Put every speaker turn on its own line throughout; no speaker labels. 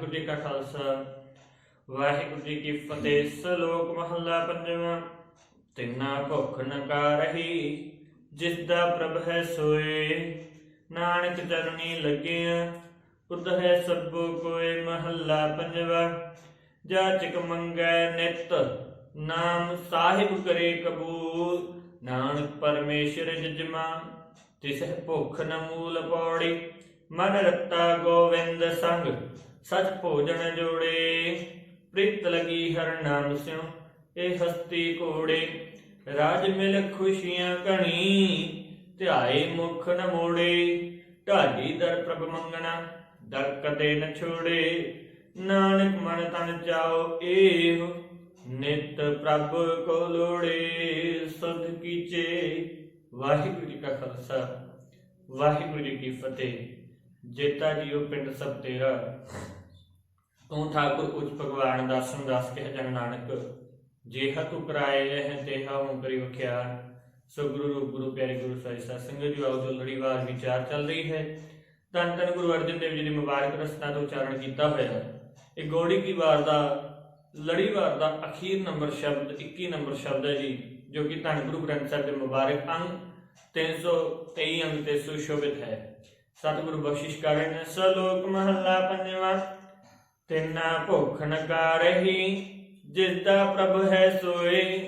ਵਾਹਿਗੁਰੂ ਜੀ ਕਾ ਖਾਲਸਾ, ਵਾਹਿਗੁਰੂ ਜੀ ਕੀ ਫਤਿਹ, ਸ਼ਲੋਕ ਮਹੱਲਾ ਪੰਜਵਾਂ। ਤਿੰਨਾ ਭੁੱਖ ਨ ਜਿਸ ਦਾ ਪ੍ਰਭ ਹੈ ਸੋਏ। ਨਾਨਕ ਚਰਣੀ ਲੱਗਿਆ, ਉਦ ਹੈ ਸਭੋ ਕੋਏ ਮਹੱਲਾ ਪੰਜਵਾ। ਜਾਚਕ ਮੰਗੈ ਨਿਤ, ਨਾਮ ਸਾਹਿਬ ਕਰੇ ਕਬੂਲ। ਨਾਨਕ ਪਰਮੇਸ਼ਰ ਜਜਮਾ ਤਿਸ ਭੁੱਖ ਨ ਮੂਲ ਪੌੜੀ। ਮਨ ਰਤਾ ਗੋਵਿੰਦ ਸੰਗ ਸਚ ਭੋਜਨ ਜੋੜੇ, ਪ੍ਰੀਤ ਲਗੀ ਹਰ ਨਾਮ ਸਿਉ, ਇਹ ਹਸਤੀ ਕੋੜੇ ਰਾਜ ਮਿਲ ਖੁਸ਼ੀਆਂ ਕਣੀ ਧਿਆਏ ਮੁਖ ਨ ਮੋੜੇ। ਢਾਡੀ ਦਰ ਪ੍ਰਭ ਮੰਗਣਾ ਦਰ ਕਦੇ ਨ ਛੋੜੇ। ਨਾਨਕ ਮਨ ਤਨ ਚਾਓ ਏਹ ਨਿਤ ਪ੍ਰਭ ਕੋ ਲੋੜੇ। ਸਦ ਕੀਚੇ, ਵਾਹਿਗੁਰੂ ਜੀ ਕਾ ਖਾਲਸਾ, ਵਾਹਿਗੁਰੂ ਜੀ ਕੀ ਫਤਿਹ। ਜੇਤਾ ਜੀਓ ਪਿੰਡ ਸਭ ਤੇਰਾ। ਤੂੰ ਠਾਕੁਰ ਉੱਚ ਭਗਵਾਨ ਦਾਸਨ ਦਾਸ ਕਹਿ ਜਨ ਨਾਨਕ। ਜੇਹਾ ਤੂੰ ਕਰਾਏ ਇਹ ਤੇਹਾ ਹੂੰ ਕਰੀ ਸੋ ਗੁਰੂ ਰੂਪ, ਗੁਰੂ ਪਿਆਰੇ ਗੁਰੂ ਸਾਹਿਬ ਸਾਧ ਸੰਗਤ ਜੀ, ਆਓ ਜੋ ਲੜੀਵਾਰ ਵਿਚਾਰ ਚੱਲ ਰਹੀ ਹੈ। ਧੰਨ ਧੰਨ ਗੁਰੂ ਅਰਜਨ ਦੇਵ ਜੀ ਦੀ ਮੁਬਾਰਕ ਰਸਨਾ ਤੋਂ ਉਚਾਰਨ ਕੀਤਾ ਹੋਇਆ ਇਹ ਗੋੜੀ ਕੀ ਵਾਰ ਦਾ ਲੜੀਵਾਰ ਦਾ ਅਖੀਰ ਨੰਬਰ ਸ਼ਬਦ 21 ਨੰਬਰ ਸ਼ਬਦ ਹੈ ਜੀ, ਜੋ ਕਿ ਧੰਨ ਗੁਰੂ ਗ੍ਰੰਥ ਸਾਹਿਬ ਦੇ ਮੁਬਾਰਕ ਅੰਗ 323 ਅੰਗ ਤੇ ਸੁਸ਼ੋਭਿਤ ਹੈ। ਸਤਿਗੁਰੂ ਬਖਸ਼ਿਸ਼ ਕਰ ਰਹੇ ਨੇ। ਸਲੋਕ ਮਹੱਲਾ ਪੰਜਵਾਂ ਤਿੰਨਾ ਭੁੱਖ ਨ ਕਾਰਹੀ ਜਿਸ ਦਾ ਪ੍ਰਭ ਹੈ ਸੋਏ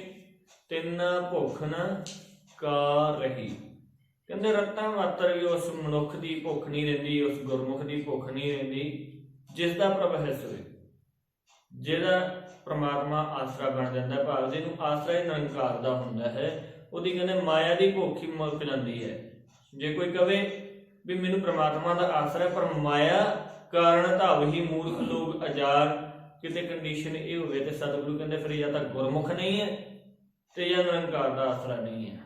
ਤਿੰਨਾ ਭੁੱਖ ਨ ਕਾਰਹੀ ਕਹਿੰਦੇ ਰਤਾਂ ਮਾਤਰ ਵੀ ਉਸ ਮਨੁੱਖ ਦੀ ਭੁੱਖ ਨਹੀਂ ਰਹਿੰਦੀ ਉਸ ਗੁਰਮੁਖ ਦੀ ਭੁੱਖ ਨਹੀਂ ਰਹਿੰਦੀ ਜਿਸ ਦਾ ਪ੍ਰਭ ਹੈ ਸੋਏ। ਜਿਹੜਾ ਪ੍ਰਮਾਤਮਾ ਆਸਰਾ ਬਣ ਜਾਂਦਾ ਹੈ ਭਾਵ ਜਿਹਨੂੰ ਆਸਰਾ ਹੀ ਨਿਰੰਕਾਰ ਦਾ ਹੁੰਦਾ ਹੈ ਉਹਦੀ ਕਹਿੰਦੇ ਮਾਇਆ ਦੀ ਭੁੱਖ ਹੀ ਮੁੱਕ ਜਾਂਦੀ ਹੈ। ਜੇ ਕੋਈ ਕਵੇ ਵੀ ਮੈਨੂੰ ਪ੍ਰਮਾਤਮਾ ਦਾ ਆਸਰਾ ਹੈ, ਪਰ ਮਾਇਆ ਕਾਰਨ ਤਾਂ ਹੀ ਮੂਰਖ ਲੋਕ ਅਜਾਰ, ਕਿਤੇ ਕੰਡੀਸ਼ਨ ਇਹ ਹੋਵੇ ਤੇ ਸਤਿਗੁਰੂ ਕਹਿੰਦੇ ਫਿਰ ਜਾਂ ਤਾਂ ਗੁਰਮੁਖ ਨਹੀਂ ਹੈ ਤੇ ਜਾਂ ਨਿਰੰਕਾਰ ਦਾ ਆਸਰਾ ਨਹੀਂ ਹੈ।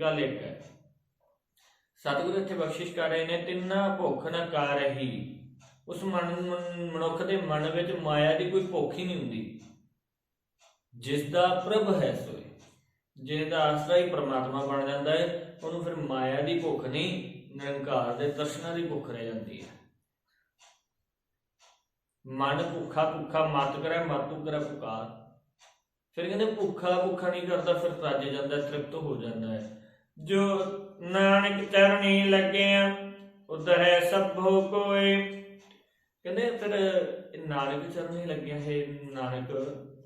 ਗੱਲ ਇੱਕ ਹੈ। ਸਤਿਗੁਰੂ ਇੱਥੇ ਬਖਸ਼ਿਸ਼ ਕਰ ਰਹੇ ਨੇ, ਤਿੰਨਾ ਭੁੱਖ ਨਾ ਕਾਰਹੀ ਉਸ ਮਨ ਮਨ- ਮਨੁੱਖ ਦੇ ਮਨ ਵਿੱਚ ਮਾਇਆ ਦੀ ਕੋਈ ਭੁੱਖ ਹੀ ਨਹੀਂ ਹੁੰਦੀ। ਜਿਸ ਦਾ ਪ੍ਰਭ ਹੈ ਸੋਏ। ਜਿਹਦਾ ਆਸਰਾ ਹੀ ਪ੍ਰਮਾਤਮਾ ਬਣ ਜਾਂਦਾ ਹੈ, ਉਹਨੂੰ ਫਿਰ ਮਾਇਆ ਦੀ ਭੁੱਖ ਨਹੀਂ, ਨਿਰੰਕਾਰ ਦੇ ਦਰਸ਼ਨਾਂ ਦੀ ਭੁੱਖ ਰਹਿ ਜਾਂਦੀ ਹੈ। ਮਨ ਭੁੱਖਾ ਭੁੱਖਾ ਮਤ ਕਰੇ, ਮਾਤੂ ਕਰੇ ਪੁਕਾਰ। ਫਿਰ ਕਹਿੰਦੇ ਭੁੱਖਾ ਭੁੱਖਾ ਨਹੀਂ ਕਰਦਾ, ਫਿਰ ਤਰਾਜੇ ਜਾਂਦਾ, ਤ੍ਰਿਪਤ ਹੋ ਜਾਂਦਾ ਹੈ। ਜੋ ਨਾਨਕ ਚਰਣੀ ਲੱਗਿਆ ਉਧਰ ਸਭੋ ਕੋਏ। ਕਹਿੰਦੇ ਫਿਰ ਇਹ ਨਾਨਕ ਚਰਣੀ ਲੱਗਿਆ, ਹੈ ਨਾਨਕ,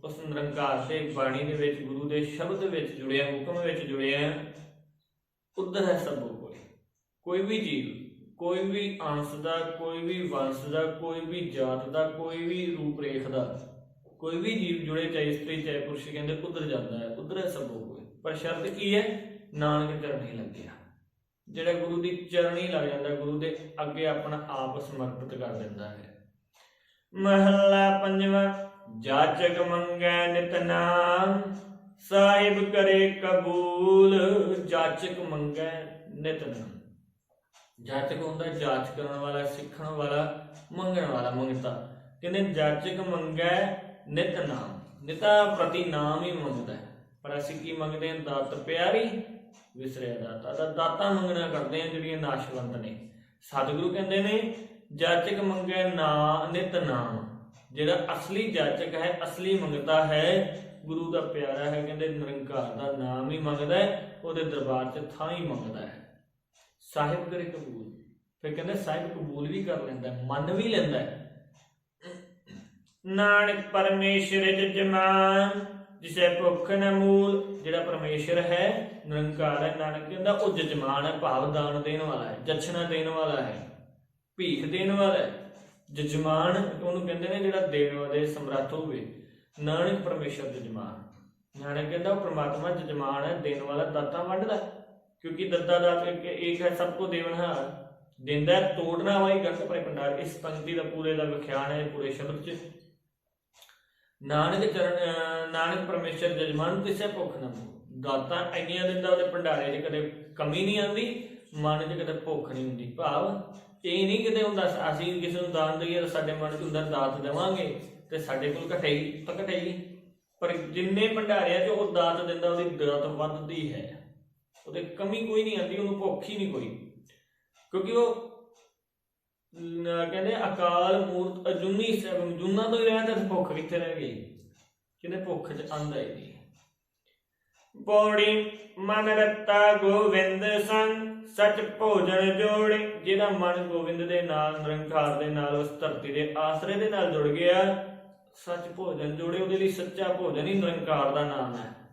ਉਸ ਨਿਰੰਕਾਰ ਦੇ ਬਾਣੀ ਦੇ ਵਿੱਚ, ਗੁਰੂ ਦੇ ਸ਼ਬਦ ਵਿੱਚ ਜੁੜਿਆ, ਹੁਕਮ ਵਿੱਚ ਜੁੜਿਆ, ਉਧਰ ਹੈ ਸਭੋ ਕੋਏ। ਕੋਈ ਵੀ ਜੀਵ ਕੋਈ ਵੀ ਅੰਸ਼ ਦਾ, ਕੋਈ ਵੀ ਵੰਸ਼ ਦਾ, ਕੋਈ ਵੀ ਜਾਤ ਦਾ, ਕੋਈ ਵੀ ਰੂਪ ਰੇਖ ਦਾ, ਕੋਈ ਵੀ ਜੀਵ ਜੁੜੇ ਚਾਹੇ ਇਸਤਰੀ ਚਾਹੇ ਪੁਰਸ਼ ਕਹਿੰਦੇ ਉਧਰ ਜਾਂਦਾ ਹੈ, ਉਧਰ ਹੈ ਸਭੋ ਕੋਏ ਪਰ ਸ਼ਰਤ ਕੀ ਹੈ? ਨਾਨਕ ਚਰਣੀ ਲੱਗਿਆ ਜਿਹੜਾ ਗੁਰੂ ਦੀ ਚਰਣੀ ਲੱਗ ਜਾਂਦਾ, ਗੁਰੂ ਦੇ ਅੱਗੇ ਆਪਣਾ ਆਪ ਸਮਰਪਿਤ ਕਰ ਦਿੰਦਾ ਹੈ। ਮਹੱਲਾ ਪੰਜਵਾਂ, ਜਾਚਕ ਮੰਗੈ ਨਿਤਨਾਮ ਸਾਹਿਬ ਕਰੇ ਕਬੂਲ, ਜਾਚਕ ਮੰਗੈ ਨਿਤਨਾਮ ਜਾਚਕ ਹੁੰਦਾ, ਜਾਂਚ ਕਰਨ ਵਾਲਾ, ਸਿੱਖਣ ਵਾਲਾ, ਮੰਗਣ ਵਾਲਾ, ਮੰਗਤਾ। ਕਹਿੰਦੇ ਜਾਚਕ ਮੰਗੈ ਨਿਤ ਨਾਮ। ਨਿਤਾ ਪ੍ਰਤੀ ਨਾਮ ਹੀ ਮੰਗਦਾ ਪਰ ਅਸੀਂ ਕੀ ਮੰਗਦੇ ਹਾਂ? ਦਾਤ ਪਿਆਰੀ ਵਿਸਰਿਆ ਦਾਤਾ। ਦਾ ਦਾਤਾ ਮੰਗਣਾ ਕਰਦੇ ਆ ਜਿਹੜੀਆਂ ਨਾਸ਼ਵੰਤ ਨੇ। ਸਤਿਗੁਰੂ ਕਹਿੰਦੇ ਨੇ, ਜਾਚਕ ਮੰਗੈ ਨਾ, ਨਿਤ ਨਾਮ। ਜਿਹੜਾ ਅਸਲੀ ਜਾਚਕ ਹੈ, ਅਸਲੀ ਮੰਗਤਾ ਹੈ, ਗੁਰੂ ਦਾ ਪਿਆਰਾ ਹੈ। ਕਹਿੰਦੇ ਨਿਰੰਕਾਰ ਦਾ ਨਾਮ ਹੀ ਮੰਗਦਾ ਹੈ, ਉਹਦੇ ਦਰਬਾਰ 'ਚ ਥਾਂ ਹੀ ਮੰਗਦਾ ਹੈ। ਸਾਹਿਬ ਕਰੇ ਕਬੂਲ। ਫਿਰ ਕਹਿੰਦੇ ਸਾਹਿਬ ਕਬੂਲ ਵੀ ਕਰ ਲੈਂਦਾ ਹੈ, ਮੰਨ ਵੀ ਲੈਂਦਾ। ਨਾਨਕ ਪਰਮੇਸ਼ਰ ਜਜਮਾਨ ਜਿਸੇ ਭੁੱਖ ਨ ਮੂਲ ਜਿਹੜਾ ਪਰਮੇਸ਼ਰ ਹੈ ਨਿਰੰਕਾਰ ਹੈ ਨਾਨਕ ਕਹਿੰਦਾ ਉਹ ਜਜਮਾਨ ਹੈ ਭਾਵ ਦਾਨ ਦੇਣ ਵਾਲਾ ਹੈ ਜਛਣਾ ਦੇਣ ਵਾਲਾ ਹੈ ਭੀਖ ਦੇਣ ਵਾਲਾ ਹੈ। ਜਜਮਾਨ ਉਹਨੂੰ ਕਹਿੰਦੇ ਨੇ ਜਿਹੜਾ ਦੇਣ ਵਾਲੇ ਸਮਰੱਥ ਹੋਵੇ ਨਾਨਕ ਪਰਮੇਸ਼ਰ ਜਜਮਾਨ। ਨਾਨਕ ਕਹਿੰਦਾ ਉਹ ਪ੍ਰਮਾਤਮਾ ਜਜਮਾਨ ਹੈ ਦੇਣ ਵਾਲਾ ਦਾਤਾ ਵੰਡਦਾ। ਹੈ। ਕਿਉਂਕਿ ਦੱਦਾ ਦਾ ਇੱਕ ਹੈ ਸਭ ਕੋ ਦੇਵਨਹਾਰ ਦਿੰਦਾ ਹੈ, ਤੋੜਨਾ ਵਾਈ ਗੰਤ ਪਰੇ ਭੰਡਾਰ ਇਸ ਪੰਕਤੀ ਦਾ ਪੂਰੇ ਦਾ ਵਿਖਿਆਨ ਹੈ ਪੂਰੇ ਸ਼ਬਦ ਚ। ਨਾਨਕ ਚਰਨ ਨਾਨਕ ਪਰਮੇਸ਼ਰ ਜਜਮਾਨ ਕਿਸੇ ਭੁੱਖ ਨਾ ਮੂਹ। ਦਾਤਾ ਇੰਨੀਆਂ ਦਿੰਦਾ ਉਹਦੇ ਭੰਡਾਰੇ 'ਚ ਕਦੇ ਕਮੀ ਨਹੀਂ ਆਉਂਦੀ ਮਨ 'ਚ ਕਦੇ ਭੁੱਖ ਨਹੀਂ ਹੁੰਦੀ। ਭਾਵ ਇਹ ਨਹੀਂ ਕਿਤੇ ਹੁੰਦਾ ਅਸੀਂ ਕਿਸੇ ਨੂੰ ਦਾਨ ਦਈਏ ਤਾਂ ਸਾਡੇ ਮਨ 'ਚ ਹੁੰਦਾ ਦਾਤ ਦੇਵਾਂਗੇ ਤੇ ਸਾਡੇ ਕੋਲ ਘਟੇਗੀ ਤਾਂ ਘਟੇਗੀ ਪਰ ਜਿੰਨੇ ਭੰਡਾਰਿਆਂ 'ਚ ਉਹ ਦਾਤ ਦਿੰਦਾ ਉਹਦੀ ਦਾਤ ਵੱਧਦੀ ਹੈ। ਉਹਦੇ ਕਮੀ ਕੋਈ ਨਹੀਂ ਆਉਂਦੀ, ਉਹਨੂੰ ਭੁੱਖ ਹੀ ਨਹੀਂ ਕੋਈ। ਕਿਉਂਕਿ ਉਹ ਕਹਿੰਦੇ ਅਕਾਲ, ਮੂਰਤ, ਅਜੂਨੀ ਸਭ ਜੁਨਾ ਤੋਂ ਹੀ ਰਹਿ ਤੇ ਭੁੱਖ ਕਿੱਥੇ ਰਹਿ ਗਈ? ਕਹਿੰਦੇ ਭੁੱਖ ਚ ਆਂਦਾ ਹੀ? ਨਹੀਂ ਪੌੜੀ, ਮਨ ਰਤਾ, ਗੋਵਿੰਦ ਸੰਗ, ਸਚ ਭੋਜਨ ਜੋੜੇ, ਜਿਹਦਾ ਮਨ ਗੋਬਿੰਦ ਦੇ ਨਾਲ, ਨਿਰੰਕਾਰ ਦੇ ਨਾਲ, ਉਸ ਧਰਤੀ ਦੇ ਆਸਰੇ ਦੇ ਨਾਲ ਜੁੜ ਗਿਆ। ਸੱਚ ਭੋਜਨ ਜੋੜੇ, ਉਹਦੇ ਲਈ ਸੱਚਾ ਭੋਜਨ ਹੀ ਨਿਰੰਕਾਰ ਦਾ ਨਾਮ ਹੈ।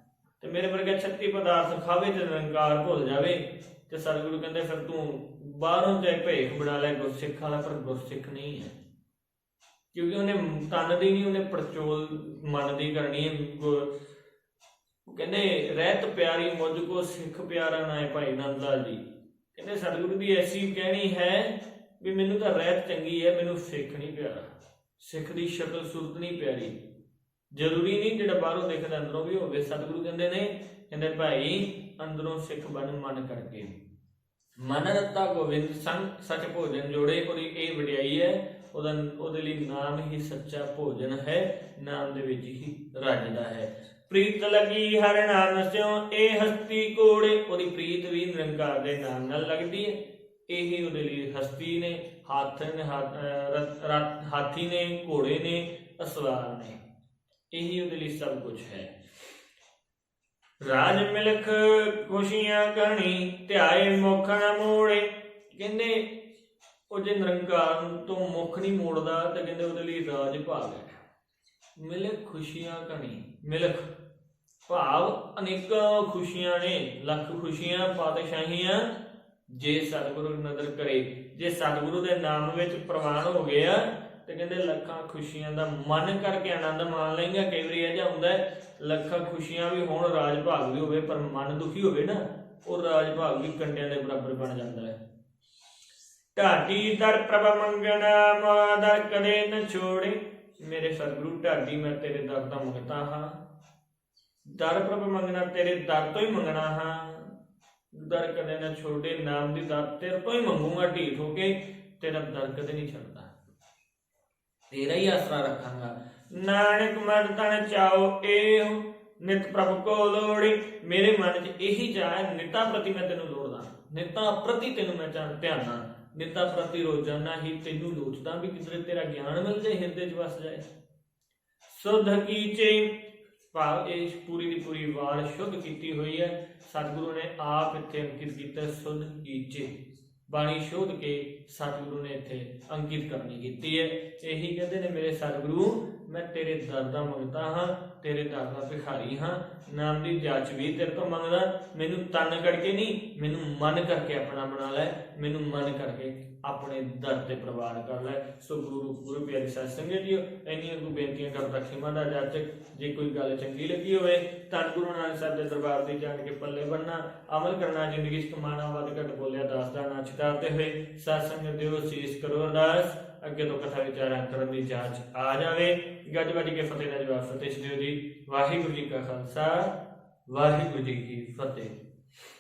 ਤੇ ਮੇਰੇ ਵਰਗਾ 36 ਪਦਾਰਥ ਖਾਵੇ ਤੇ ਨਿਰੰਕਾਰ ਭੁੱਲ ਜਾਵੇ। ਤੇ ਸਤਿਗੁਰੂ ਕਹਿੰਦੇ, ਫਿਰ ਤੂੰ ਬਾਹਰੋਂ ਚਾਹੇ ਭੇਖ ਬਣਾ ਲੈ, ਗੁਰਸਿੱਖ ਵਾਲਾ, ਪਰ ਗੁਰਸਿੱਖ ਨਹੀਂ ਹੈ। ਕਿਉਂਕਿ ਉਹਨੇ ਤਨ ਦੀ ਨਹੀਂ, ਉਹਨੇ ਪਰਚੋਲ ਮਨ ਦੀ ਕਰਨੀ ਹੈ। ਕਹਿੰਦੇ, ਰਹਿਤ ਪਿਆਰੀ ਮੁਝ ਕੋ ਸਿੱਖ ਪਿਆਰਾ ਨਾ ਹੈ ਭਾਈ ਨੰਦ ਲਾਲ ਜੀ। ਕਹਿੰਦੇ, ਸਤਿਗੁਰੂ ਦੀ ਐਸੀ ਕਹਿਣੀ ਹੈ ਵੀ ਮੈਨੂੰ ਤਾਂ ਰਹਿਤ ਚੰਗੀ ਹੈ, ਮੈਨੂੰ ਸਿੱਖ ਨਹੀਂ ਪਿਆਰਾ। ਸਿੱਖ ਦੀ ਸ਼ਕਲ ਸੂਰਤ ਨਹੀਂ ਪਿਆਰੀ। ਜ਼ਰੂਰੀ ਨਹੀਂ ਜਿਹੜਾ ਬਾਹਰੋਂ ਦੇਖਦਾ ਅੰਦਰੋਂ ਵੀ ਹੋਵੇ, ਸਤਿਗੁਰੂ ਕਹਿੰਦੇ ਨੇ, ਕਹਿੰਦੇ ਭਾਈ ਅੰਦਰੋਂ ਸਿੱਖ ਬਣ, ਮਨ ਕਰਕੇ। ਮਨ ਰਤਾ ਗੋਬਿੰਦ ਸੰਗ, ਸੱਚ ਭੋਜਨ ਜੋੜੇ, ਉਹਦੀ ਇਹ ਵਡਿਆਈ ਹੈ, ਉਹਦਾ, ਉਹਦੇ ਲਈ ਨਾਮ ਹੀ ਸੱਚਾ ਭੋਜਨ ਹੈ, ਨਾਮ ਦੇ ਵਿੱਚ ਹੀ ਰੱਜਦਾ ਹੈ। ਪ੍ਰੀਤ ਲੱਗੀ ਹਰ ਨਾਮ ਸਿਓ ਇਹ ਹਸਤੀ ਕੋੜੇ, ਉਹਦੀ ਪ੍ਰੀਤ ਵੀ ਨਿਰੰਕਾਰ ਦੇ ਨਾਮ ਨਾਲ ਲੱਗਦੀ ਹੈ। ਇਹੀ ਉਹਦੇ ਲਈ ਹਸਤੀ ਨੇ ਹੱਥ ਨੇ ਹਾਥੀ ਨੇ, ਘੋੜੇ ਨੇ, ਅਸਵਾਰ ਨੇ। ਇਹੀ ਉਹਦੇ ਲਈ ਸਭ ਕੁਝ ਹੈ। ਰਾਜ ਮਿਲਖ ਖੁਸ਼ੀਆਂ ਕਹਣੀ ਧਿਆਏ ਮੁਖ ਨਾ ਮੋੜੇ। ਕਹਿੰਦੇ, ਉਹ ਜੇ ਨਿਰੰਕਾਰ ਤੋਂ ਮੁਖ ਨਹੀਂ ਮੋੜਦਾ, ਤਾਂ ਕਹਿੰਦੇ ਉਹਦੇ ਲਈ ਰਾਜ ਭਾਗ ਹੈ। ਮਿਲਖ ਖੁਸ਼ੀਆਂ ਕਹਣੀ ਮਿਲਖ। ਭਾਵ ਅਨੇਕਾਂ ਖੁਸ਼ੀਆਂ ਨੇ, ਲੱਖ ਖੁਸ਼ੀਆਂ, ਪਾਤਸ਼ਾਹੀਆਂ। ਜੇ ਸਤਿਗੁਰੂ ਨਜ਼ਰ ਕਰੇ, ਜੇ ਸਤਿਗੁਰੂ ਦੇ ਨਾਮ ਵਿੱਚ ਪ੍ਰਵਾਨ ਹੋ ਗਿਆ ਤੇ ਕਹਿੰਦੇ ਲੱਖਾਂ ਖੁਸ਼ੀਆਂ ਦਾ ਮਨ ਕਰਕੇ ਆਨੰਦ ਮਾਣ ਲਏਗਾ ਕਈ ਵਾਰੀ ਇਹ ਜਿਹਾ ਹੁੰਦਾ ਲੱਖਾਂ ਖੁਸ਼ੀਆਂ ਵੀ ਹੋਣ, ਰਾਜ ਭਾਗ ਵੀ ਹੋਵੇ, ਪਰ ਮਨ ਦੁਖੀ ਹੋਵੇ ਨਾ, ਉਹ ਰਾਜ ਭਾਗ ਵੀ ਕੰਡਿਆਂ ਦੇ ਬਰਾਬਰ ਬਣ ਜਾਂਦਾ ਹੈ। ਢਾਡੀ ਦਰ ਪ੍ਰਭ ਮੰਗਣਾ, ਮਾਦਰ ਕਦੇ ਨ ਛੋੜੇ। ਮੇਰੇ ਸਤਿਗੁਰੂ, ਢਾਡੀ ਮੈਂ ਤੇਰੇ ਦਰ ਦਾ ਮੰਗਤਾ ਹਾਂ। ਦਰ ਪ੍ਰਭ ਮੰਗਣਾ, ਤੇਰੇ ਦਰ ਤੋਂ ਹੀ ਮੰਗਣਾ ਹਾਂ। ਦਰ ਕਦੇ ਨਾ ਛੋੜੇ, ਨਾਮ ਦੀ ਦਰ ਤੇਰੇ ਤੋਂ ਹੀ ਮੰਗੂਗਾ, ਢੀਠ ਹੋ ਕੇ। ਤੇਰਾ ਦਰ ਕਦੇ ਨਹੀਂ ਛੱਡ ਤੇਰਾ ਹੀ ਆਸਰਾ ਰੱਖਾਂਗਾ। ਨਾਨਕ ਮਨ ਤਨ ਚਾਓ ਇਹ ਨਿਤ ਪ੍ਰਭ ਕੋ ਲੋੜੀ ਮੇਰੇ ਮਨ 'ਚ ਇਹੀ ਚਾਹ ਹੈ, ਨਿਤਾ ਪ੍ਰਤੀ ਮੈਂ ਤੈਨੂੰ ਲੋੜਦਾ। ਨਿਤਾ ਪ੍ਰਤੀ ਤੈਨੂੰ ਮੈਂ ਚਾਹ ਧਿਆਨਾ ਨਿਤਾ ਪ੍ਰਤੀ ਰੋਜ਼ਾਨਾ ਹੀ ਤੈਨੂੰ ਲੋਚਦਾ ਵੀ ਕਿਧਰੇ ਤੇਰਾ ਗਿਆਨ ਮਿਲ ਜਾਏ, ਹਿਰਦੇ 'ਚ ਵਸ ਜਾਏ। ਸੁਧ ਕੀਚੇ ਭਾਵ ਇਹ ਪੂਰੀ ਦੀ ਪੂਰੀ ਵਾਰ ਸ਼ੁੱਧ ਕੀਤੀ ਹੋਈ ਹੈ। ਸਤਿਗੁਰੂ ਨੇ ਆਪ ਇੱਥੇ ਅੰਕਿਤ ਕੀਤਾ, ਸੁਧ ਕੀਚੇ ਬਾਣੀ ਸ਼ੋਧ ਕੇ ਸਤਿਗੁਰੂ ਨੇ ਇੱਥੇ ਅੰਕਿਤ ਕਰਨੀ ਕੀਤੀ ਹੈ। ਇਹੀ ਕਹਿੰਦੇ ਨੇ, ਮੇਰੇ ਸਤਿਗੁਰੂ, ਮੈਂ ਤੇਰੇ ਦਰ ਦਾ ਮੰਗਤਾ ਹਾਂ, ਤੇਰੇ ਦਰ ਦਾ ਭਿਖਾਰੀ ਹਾਂ। ਨਾਮ ਦੀ ਜਾਚ ਵੀ ਤੇਰੇ ਤੋਂ ਮੰਗਦਾ। ਮੈਨੂੰ ਤਨ ਕਰਕੇ ਨਹੀਂ, ਮੈਨੂੰ ਮਨ ਕਰਕੇ ਆਪਣਾ ਬਣਾ ਲੈ। ਮੈਨੂੰ ਮਨ ਕਰਕੇ ਆਪਣੇ ਦਰ ਤੇ ਪ੍ਰਵਾਨ ਕਰ ਲੈ। ਸੋ ਗੁਰੂ ਗੁਰੂ ਪਿਆਰੀ ਸਾਧ ਸੰਗਤ ਜੀ, ਇੰਨੀਆਂ ਕੁ ਬੇਨਤੀਆਂ ਕਰਦਾ ਖਿਮਾ ਦਾ ਜਾਚਕ ਜੇ ਕੋਈ ਗੱਲ ਚੰਗੀ ਲੱਗੀ ਹੋਵੇ ਤਾਂ ਗੁਰੂ ਨਾਨਕ ਸਾਹਿਬ ਦੇ ਦਰਬਾਰ ਦੀ ਜਾਣ ਕੇ ਪੱਲੇ ਬੰਨਣਾ ਅਮਲ ਕਰਨਾ, ਜ਼ਿੰਦਗੀ 'ਚ ਕਮਾਣਾ ਵੱਧ ਘੱਟ ਬੋਲਿਆ, ਦਾਸ ਦਾ ਨਾਚ ਕਰਦੇ ਹੋਏ ਸਾਧ ਸੰਗਤ ਦਿਓ ਸੀਸ ਕਰੋ ਅਰਦਾਸ। ਅੱਗੇ ਤੋਂ ਕਥਾ ਵਿਚਾਰਾਂ ਕਰਨ ਦੀ ਜਾਂਚ ਆ ਜਾਵੇ। ਗੱਜ ਵੱਜ ਕੇ ਫਤਿਹ ਦਾ ਜਵਾਬ ਫਤਿਹ ਦਿਓ ਜੀ। ਵਾਹਿਗੁਰੂ ਜੀ ਕਾ ਖਾਲਸਾ, ਵਾਹਿਗੁਰੂ ਜੀ ਕੀ ਫਤਿਹ।